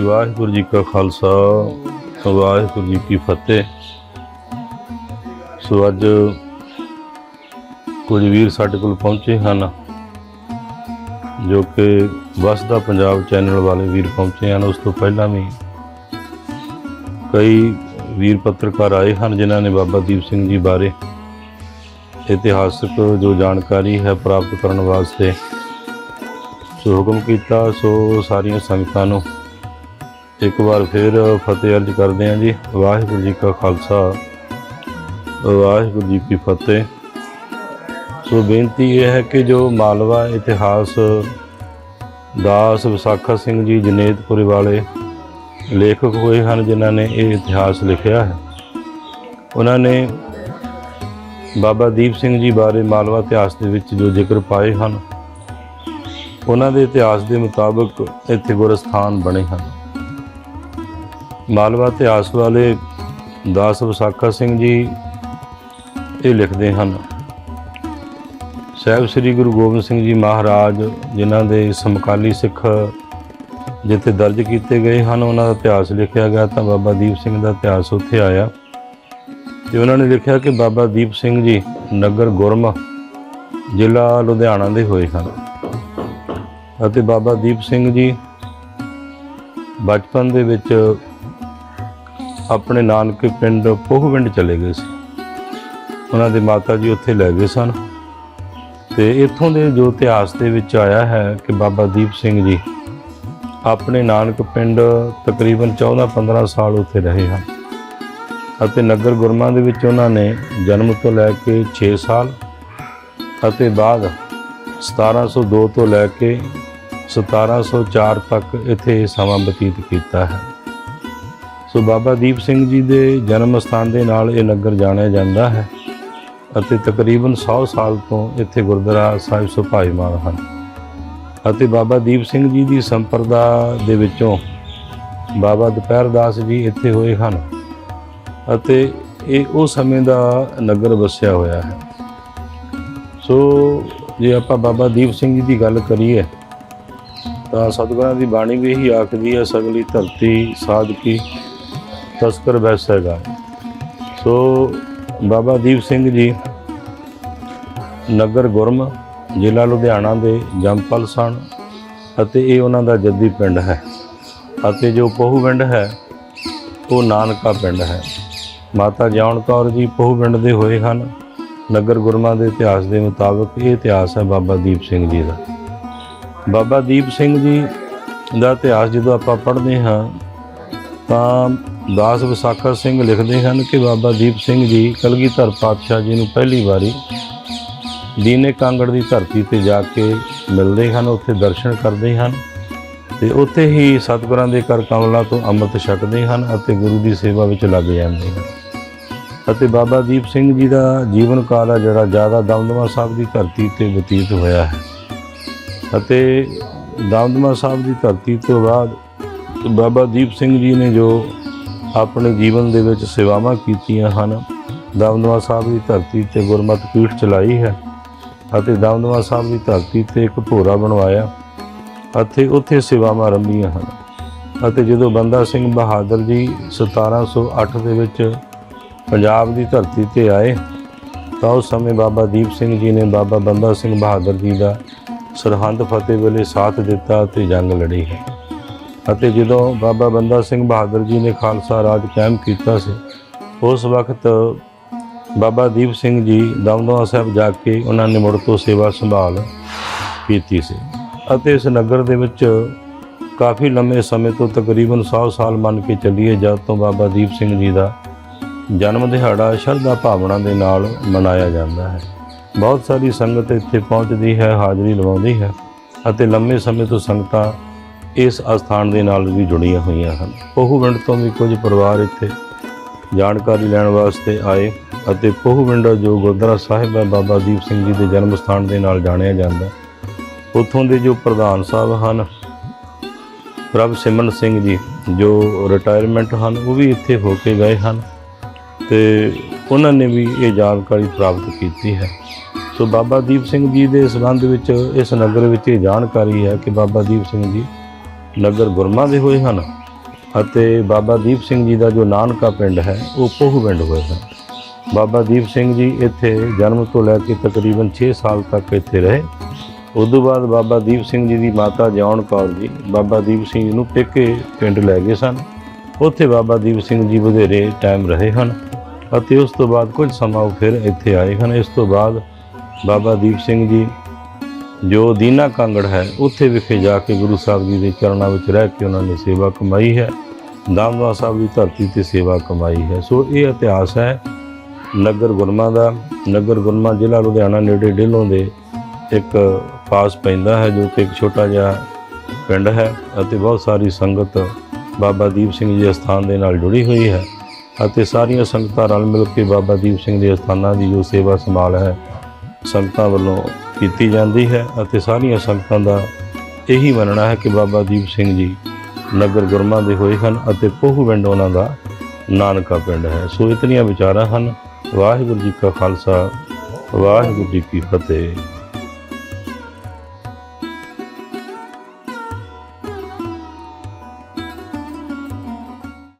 ਹਾਂਜੀ ਵਾਹਿਗੁਰੂ ਜੀ ਕਾ ਖਾਲਸਾ, ਵਾਹਿਗੁਰੂ ਜੀ ਕੀ ਫਤਿਹ। ਸੋ ਅੱਜ ਕੁਝ ਵੀਰ ਸਾਡੇ ਕੋਲ ਪਹੁੰਚੇ ਹਨ, ਜੋ ਕਿ ਵਸਦਾ ਪੰਜਾਬ ਚੈਨਲ ਵਾਲੇ ਵੀਰ ਪਹੁੰਚੇ ਹਨ। ਉਸ ਤੋਂ ਪਹਿਲਾਂ ਵੀ ਕਈ ਵੀਰ ਪੱਤਰਕਾਰ ਆਏ ਹਨ, ਜਿਨ੍ਹਾਂ ਨੇ ਬਾਬਾ ਦੀਪ ਸਿੰਘ ਜੀ ਬਾਰੇ ਇਤਿਹਾਸਕ ਜੋ ਜਾਣਕਾਰੀ ਹੈ ਪ੍ਰਾਪਤ ਕਰਨ ਵਾਸਤੇ। ਸੋ ਹੁਕਮ ਕੀਤਾ, ਸੋ ਸਾਰੀਆਂ ਸੰਗਤਾਂ ਨੂੰ ਇੱਕ ਵਾਰ ਫਿਰ ਫਤਿਹ ਅਰਜ ਕਰਦੇ ਹਾਂ ਜੀ। ਵਾਹਿਗੁਰੂ ਜੀ ਕਾ ਖਾਲਸਾ, ਵਾਹਿਗੁਰੂ ਜੀ ਕੀ ਫਤਿਹ। ਸੋ ਬੇਨਤੀ ਇਹ ਹੈ ਕਿ ਜੋ ਮਾਲਵਾ ਇਤਿਹਾਸ, ਦਾਸ ਵਿਸਾਖਾ ਸਿੰਘ ਜੀ ਜਨੇਤਪੁਰੇ ਵਾਲੇ ਲੇਖਕ ਹੋਏ ਹਨ, ਜਿਨ੍ਹਾਂ ਨੇ ਇਹ ਇਤਿਹਾਸ ਲਿਖਿਆ ਹੈ। ਉਹਨਾਂ ਨੇ ਬਾਬਾ ਦੀਪ ਸਿੰਘ ਜੀ ਬਾਰੇ ਮਾਲਵਾ ਇਤਿਹਾਸ ਦੇ ਵਿੱਚ ਜੋ ਜ਼ਿਕਰ ਪਾਏ ਹਨ, ਉਹਨਾਂ ਦੇ ਇਤਿਹਾਸ ਦੇ ਮੁਤਾਬਕ ਇੱਥੇ ਗੁਰਸਥਾਨ ਬਣੇ ਹਨ। ਮਾਲਵਾ ਇਤਿਹਾਸ ਵਾਲੇ ਦਾਸ ਵਿਸਾਖਾ ਸਿੰਘ ਜੀ ਇਹ ਲਿਖਦੇ ਹਨ। ਸਾਹਿਬ ਸ੍ਰੀ ਗੁਰੂ ਗੋਬਿੰਦ ਸਿੰਘ ਜੀ ਮਹਾਰਾਜ, ਜਿਨ੍ਹਾਂ ਦੇ ਸਮਕਾਲੀ ਸਿੱਖ ਜਿੱਥੇ ਦਰਜ ਕੀਤੇ ਗਏ ਹਨ, ਉਹਨਾਂ ਦਾ ਇਤਿਹਾਸ ਲਿਖਿਆ ਗਿਆ ਤਾਂ ਬਾਬਾ ਦੀਪ ਸਿੰਘ ਦਾ ਇਤਿਹਾਸ ਉੱਥੇ ਆਇਆ। ਤੇ ਉਹਨਾਂ ਨੇ ਲਿਖਿਆ ਕਿ ਬਾਬਾ ਦੀਪ ਸਿੰਘ ਜੀ ਨਗਰ ਗੁਰਮ ਜ਼ਿਲ੍ਹਾ ਲੁਧਿਆਣਾ ਦੇ ਹੋਏ ਹਨ। ਅਤੇ ਬਾਬਾ ਦੀਪ ਸਿੰਘ ਜੀ ਬਚਪਨ ਦੇ ਵਿੱਚ ਆਪਣੇ ਨਾਨਕੇ ਪਿੰਡ ਪੋਹਵਿੰਡ ਚਲੇ ਗਏ ਸੀ। ਉਹਨਾਂ ਦੇ ਮਾਤਾ ਜੀ ਉੱਥੇ ਲੈ ਗਏ ਸਨ। ਤੇ ਇੱਥੋਂ ਦੇ ਜੋ ਇਤਿਹਾਸ ਦੇ ਵਿੱਚ ਆਇਆ ਹੈ ਕਿ ਬਾਬਾ ਦੀਪ ਸਿੰਘ ਜੀ ਆਪਣੇ ਨਾਨਕ ਪਿੰਡ ਤਕਰੀਬਨ 14-15 ਸਾਲ ਉੱਥੇ ਰਹੇ ਹਨ ਅਤੇ ਨਗਰ ਗੁਰਮਾ ਦੇ ਵਿੱਚ ਉਹਨਾਂ ਨੇ ਜਨਮ ਤੋਂ ਲੈ ਕੇ 6 ਸਾਲ ਅਤੇ ਬਾਅਦ 1702 ਤੋਂ ਲੈ ਕੇ 1704 ਤੱਕ ਇੱਥੇ ਸਮਾਂ ਬਤੀਤ ਕੀਤਾ ਹੈ। ਸੋ ਬਾਬਾ ਦੀਪ ਸਿੰਘ ਜੀ ਦੇ ਜਨਮ ਸਥਾਨ ਦੇ ਨਾਲ ਇਹ ਨਗਰ ਜਾਣਿਆ ਜਾਂਦਾ ਹੈ ਅਤੇ ਤਕਰੀਬਨ 100 ਸਾਲ ਤੋਂ ਇੱਥੇ ਗੁਰਦੁਆਰਾ ਸਾਹਿਬ ਸੁਭਾਈਮਾਨ ਹਨ। ਅਤੇ ਬਾਬਾ ਦੀਪ ਸਿੰਘ ਜੀ ਦੀ ਸੰਪਰਦਾ ਦੇ ਵਿੱਚੋਂ ਬਾਬਾ ਦੁਪਹਿਰ ਦਾਸ ਜੀ ਇੱਥੇ ਹੋਏ ਹਨ ਅਤੇ ਇਹ ਉਹ ਸਮੇਂ ਦਾ ਨਗਰ ਵਸਿਆ ਹੋਇਆ ਹੈ। ਸੋ ਜੇ ਆਪਾਂ ਬਾਬਾ ਦੀਪ ਸਿੰਘ ਜੀ ਦੀ ਗੱਲ ਕਰੀਏ ਤਾਂ ਸਤਿਗੁਰਾਂ ਦੀ ਬਾਣੀ ਵੀ ਇਹੀ ਆਖਦੀ ਹੈ, ਸਗਲੀ ਧਰਤੀ ਸਾਧਕੀ ਤਸਕਰ ਵੈਸ ਹੈਗਾ। ਸੋ ਬਾਬਾ ਦੀਪ ਸਿੰਘ ਜੀ, ਨਗਰ ਗੁਰਮ, ਜ਼ਿਲ੍ਹਾ ਲੁਧਿਆਣਾ ਦੇ ਜੰਪਲ ਸਨ ਅਤੇ ਇਹ ਉਹਨਾਂ ਦਾ ਜੱਦੀ ਪਿੰਡ ਹੈ ਅਤੇ ਜੋ ਪਹੂਵਿੰਡ ਹੈ, ਉਹ ਨਾਨਕਾ ਪਿੰਡ ਹੈ। ਮਾਤਾ ਜਾਉਣ ਕੌਰ ਜੀ ਪਹੂਵਿੰਡ ਦੇ ਹੋਏ ਹਨ। ਨਗਰ ਗੁਰਮਾ ਦੇ ਇਤਿਹਾਸ ਦੇ ਮੁਤਾਬਕ ਇਹ ਇਤਿਹਾਸ ਹੈ ਬਾਬਾ ਦੀਪ ਸਿੰਘ ਜੀ ਦਾ। ਬਾਬਾ ਦੀਪ ਸਿੰਘ ਜੀ ਦਾ ਇਤਿਹਾਸ ਜਦੋਂ ਆਪਾਂ ਪੜ੍ਹਦੇ ਹਾਂ, ਤਾਂ ਦਾਸ ਵਿਸਾਖਾ ਸਿੰਘ ਲਿਖਦੇ ਹਨ ਕਿ ਬਾਬਾ ਦੀਪ ਸਿੰਘ ਜੀ ਕਲਗੀਧਰ ਪਾਤਸ਼ਾਹ ਜੀ ਨੂੰ ਪਹਿਲੀ ਵਾਰੀ ਦੀਨੇ ਕਾਂਗੜ ਦੀ ਧਰਤੀ ਤੇ ਜਾ ਕੇ ਮਿਲਦੇ ਹਨ, ਉੱਥੇ ਦਰਸ਼ਨ ਕਰਦੇ ਹਨ ਤੇ ਉੱਥੇ ਹੀ ਸਤਿਗੁਰਾਂ ਦੇ ਕਰ ਕਮਲਾਂ ਤੋਂ ਅੰਮ੍ਰਿਤ ਛਕਦੇ ਹਨ ਅਤੇ ਗੁਰੂ ਦੀ ਸੇਵਾ ਵਿੱਚ ਲੱਗ ਜਾਂਦੇ ਹਨ। ਅਤੇ ਬਾਬਾ ਦੀਪ ਸਿੰਘ ਜੀ ਦਾ ਜੀਵਨ ਕਾਲ ਹੈ ਜਿਹੜਾ ਜ਼ਿਆਦਾ ਦਮਦਮਾ ਸਾਹਿਬ ਦੀ ਧਰਤੀ ਤੇ ਬਤੀਤ ਹੋਇਆ ਹੈ। ਅਤੇ ਦਮਦਮਾ ਸਾਹਿਬ ਦੀ ਧਰਤੀ ਤੋਂ ਬਾਅਦ ਬਾਬਾ ਦੀਪ ਸਿੰਘ ਜੀ ਨੇ ਜੋ ਆਪਣੇ ਜੀਵਨ ਦੇ ਵਿੱਚ ਸੇਵਾਵਾਂ ਕੀਤੀਆਂ ਹਨ। ਦਮਦਮਾ ਸਾਹਿਬ ਦੀ ਧਰਤੀ ਤੇ ਗੁਰਮਤਿ ਪੀਠ ਚਲਾਈ ਹੈ ਅਤੇ ਦਮਦਮਾ ਸਾਹਿਬ ਦੀ ਧਰਤੀ ਤੇ ਇੱਕ ਭੋਰਾ ਬਣਵਾਇਆ ਅਤੇ ਉੱਥੇ ਸੇਵਾਵਾਂ ਰੰਭੀਆਂ ਹਨ। ਅਤੇ ਜਦੋਂ ਬੰਦਾ ਸਿੰਘ ਬਹਾਦਰ ਜੀ 1708 ਦੇ ਵਿੱਚ ਪੰਜਾਬ ਦੀ ਧਰਤੀ ਤੇ ਆਏ, ਤਾਂ ਉਸ ਸਮੇਂ ਬਾਬਾ ਦੀਪ ਸਿੰਘ ਜੀ ਨੇ ਬਾਬਾ ਬੰਦਾ ਸਿੰਘ ਬਹਾਦਰ ਜੀ ਦਾ ਸਰਹੰਦ ਫਤਿਹ ਵੇਲੇ ਸਾਥ ਦਿੱਤਾ ਅਤੇ ਜੰਗ ਲੜੀ। ਹੈ ਅਤੇ ਜਦੋਂ ਬਾਬਾ ਬੰਦਾ ਸਿੰਘ ਬਹਾਦਰ ਜੀ ਨੇ ਖਾਲਸਾ ਰਾਜ ਕਾਇਮ ਕੀਤਾ ਸੀ, ਉਸ ਵਕਤ ਬਾਬਾ ਦੀਪ ਸਿੰਘ ਜੀ ਦਮਦਮਾ ਸਾਹਿਬ ਜਾ ਕੇ ਉਹਨਾਂ ਨੇ ਮੁੜ ਤੋਂ ਸੇਵਾ ਸੰਭਾਲ ਕੀਤੀ ਸੀ ਅਤੇ ਇਸ ਨਗਰ ਦੇ ਵਿੱਚ ਕਾਫੀ ਲੰਮੇ ਸਮੇਂ ਤੋਂ ਤਕਰੀਬਨ 100 ਸਾਲ ਮੰਨ ਕੇ ਚੱਲੀਏ, ਜਦ ਤੋਂ ਬਾਬਾ ਦੀਪ ਸਿੰਘ ਜੀ ਦਾ ਜਨਮ ਦਿਹਾੜਾ ਸ਼ਰਧਾ ਭਾਵਨਾ ਦੇ ਨਾਲ ਮਨਾਇਆ ਜਾਂਦਾ ਹੈ। ਬਹੁਤ ਸਾਰੀ ਸੰਗਤ ਇੱਥੇ ਪਹੁੰਚਦੀ ਹੈ, ਹਾਜ਼ਰੀ ਲਵਾਉਂਦੀ ਹੈ ਅਤੇ ਲੰਮੇ ਸਮੇਂ ਤੋਂ ਸੰਗਤਾਂ ਇਸ ਅਸਥਾਨ ਦੇ ਨਾਲ ਵੀ ਜੁੜੀਆਂ ਹੋਈਆਂ ਹਨ। ਪਹੂਵਿੰਡ ਤੋਂ ਵੀ ਕੁਝ ਪਰਿਵਾਰ ਇੱਥੇ ਜਾਣਕਾਰੀ ਲੈਣ ਵਾਸਤੇ ਆਏ ਅਤੇ ਪਹੂਵਿੰਡ ਜੋ ਗੁਰਦੁਆਰਾ ਸਾਹਿਬ ਹੈ, ਬਾਬਾ ਦੀਪ ਸਿੰਘ ਜੀ ਦੇ ਜਨਮ ਸਥਾਨ ਦੇ ਨਾਲ ਜਾਣਿਆ ਜਾਂਦਾ। ਉੱਥੋਂ ਦੇ ਜੋ ਪ੍ਰਧਾਨ ਸਾਹਿਬ ਹਨ, ਪ੍ਰਭ ਸਿਮਰਨ ਸਿੰਘ ਜੀ, ਜੋ ਰਿਟਾਇਰਮੈਂਟ ਹਨ, ਉਹ ਵੀ ਇੱਥੇ ਹੋ ਕੇ ਗਏ ਹਨ ਤੇ ਉਹਨਾਂ ਨੇ ਵੀ ਇਹ ਜਾਣਕਾਰੀ ਪ੍ਰਾਪਤ ਕੀਤੀ ਹੈ। ਸੋ ਬਾਬਾ ਦੀਪ ਸਿੰਘ ਜੀ ਦੇ ਸੰਬੰਧ ਵਿੱਚ ਇਸ ਨਗਰ ਵਿੱਚ ਇਹ ਜਾਣਕਾਰੀ ਹੈ ਕਿ ਬਾਬਾ ਦੀਪ ਸਿੰਘ ਜੀ ਨਗਰ ਗੁਰਮਾ ਦੇ ਹੋਏ ਹਨ ਅਤੇ ਬਾਬਾ ਦੀਪ ਸਿੰਘ ਜੀ ਦਾ ਜੋ ਨਾਨਕਾ ਪਿੰਡ ਹੈ, ਉਹ ਪੋਹੂ ਪਿੰਡ ਹੋਏ ਹਨ। ਬਾਬਾ ਦੀਪ ਸਿੰਘ ਜੀ ਇੱਥੇ ਜਨਮ ਤੋਂ ਲੈ ਕੇ ਤਕਰੀਬਨ 6 ਸਾਲ ਤੱਕ ਇੱਥੇ ਰਹੇ। ਉਦੋਂ ਬਾਅਦ ਬਾਬਾ ਦੀਪ ਸਿੰਘ ਜੀ ਦੀ ਮਾਤਾ ਜੌਨ ਕੌਰ ਜੀ, ਬਾਬਾ ਦੀਪ ਸਿੰਘ ਜੀ ਨੂੰ ਪੇਕੇ ਪਿੰਡ ਲੈ ਗਏ ਸਨ। ਉੱਥੇ ਬਾਬਾ ਦੀਪ ਸਿੰਘ ਜੀ ਵਧੇਰੇ ਟਾਈਮ ਰਹੇ ਹਨ ਅਤੇ ਉਸ ਤੋਂ ਬਾਅਦ ਕੁਝ ਸਮਾਂ ਉਹ ਫਿਰ ਇੱਥੇ ਆਏ ਹਨ। ਇਸ ਤੋਂ ਬਾਅਦ ਬਾਬਾ ਦੀਪ ਸਿੰਘ ਜੀ ਜੋ ਦੀਨਾ ਕਾਂਗੜ ਹੈ, ਉੱਥੇ ਵਿਖੇ ਜਾ ਕੇ ਗੁਰੂ ਸਾਹਿਬ ਜੀ ਦੇ ਚਰਨਾਂ ਵਿੱਚ ਰਹਿ ਕੇ ਉਹਨਾਂ ਨੇ ਸੇਵਾ ਕਮਾਈ ਹੈ। ਦਾਮਵਾ ਸਾਹਿਬ ਦੀ ਧਰਤੀ ਤੇ ਸੇਵਾ ਕਮਾਈ ਹੈ। ਸੋ ਇਹ ਇਤਿਹਾਸ ਹੈ ਨਗਰ ਗੁਰਮਾ ਦਾ। ਨਗਰ ਗੁਰਮਾ ਜ਼ਿਲ੍ਹਾ ਲੁਧਿਆਣਾ ਨੇੜੇ ਡੇਲੋਂ ਦੇ ਇੱਕ ਪਾਸ ਪੈਂਦਾ ਹੈ, ਜੋ ਕਿ ਇੱਕ ਛੋਟਾ ਜਿਹਾ ਪਿੰਡ ਹੈ ਅਤੇ ਬਹੁਤ ਸਾਰੀ ਸੰਗਤ ਬਾਬਾ ਦੀਪ ਸਿੰਘ ਜੀ ਦੇ ਸਥਾਨ ਦੇ ਨਾਲ ਜੁੜੀ ਹੋਈ ਹੈ ਅਤੇ ਸਾਰੀਆਂ ਸੰਗਤਾਂ ਰਲ ਮਿਲ ਕੇ ਬਾਬਾ ਦੀਪ ਸਿੰਘ ਦੇ ਸਥਾਨਾਂ ਦੀ ਜੋ ਸੇਵਾ ਸੰਭਾਲ ਹੈ, ਸੰਗਤਾਂ ਵੱਲੋਂ ਕੀਤੀ ਜਾਂਦੀ ਹੈ ਅਤੇ ਸਾਰੀਆਂ ਸੰਗਤਾਂ ਦਾ ਇਹੀ ਮੰਨਣਾ ਹੈ ਕਿ ਬਾਬਾ ਦੀਪ ਸਿੰਘ ਜੀ ਨਗਰ ਗੁਰਮਾ ਦੇ ਹੋਏ ਹਨ ਅਤੇ ਪੋਹੂ ਪਿੰਡ ਉਹਨਾਂ ਦਾ ਨਾਨਕਾ ਪਿੰਡ ਹੈ। ਸੋ ਇਤਨੀਆਂ ਵਿਚਾਰਾਂ ਹਨ। ਵਾਹਿਗੁਰੂ ਜੀ ਕਾ ਖਾਲਸਾ, ਵਾਹਿਗੁਰੂ ਜੀ ਕੀ ਫਤਿਹ।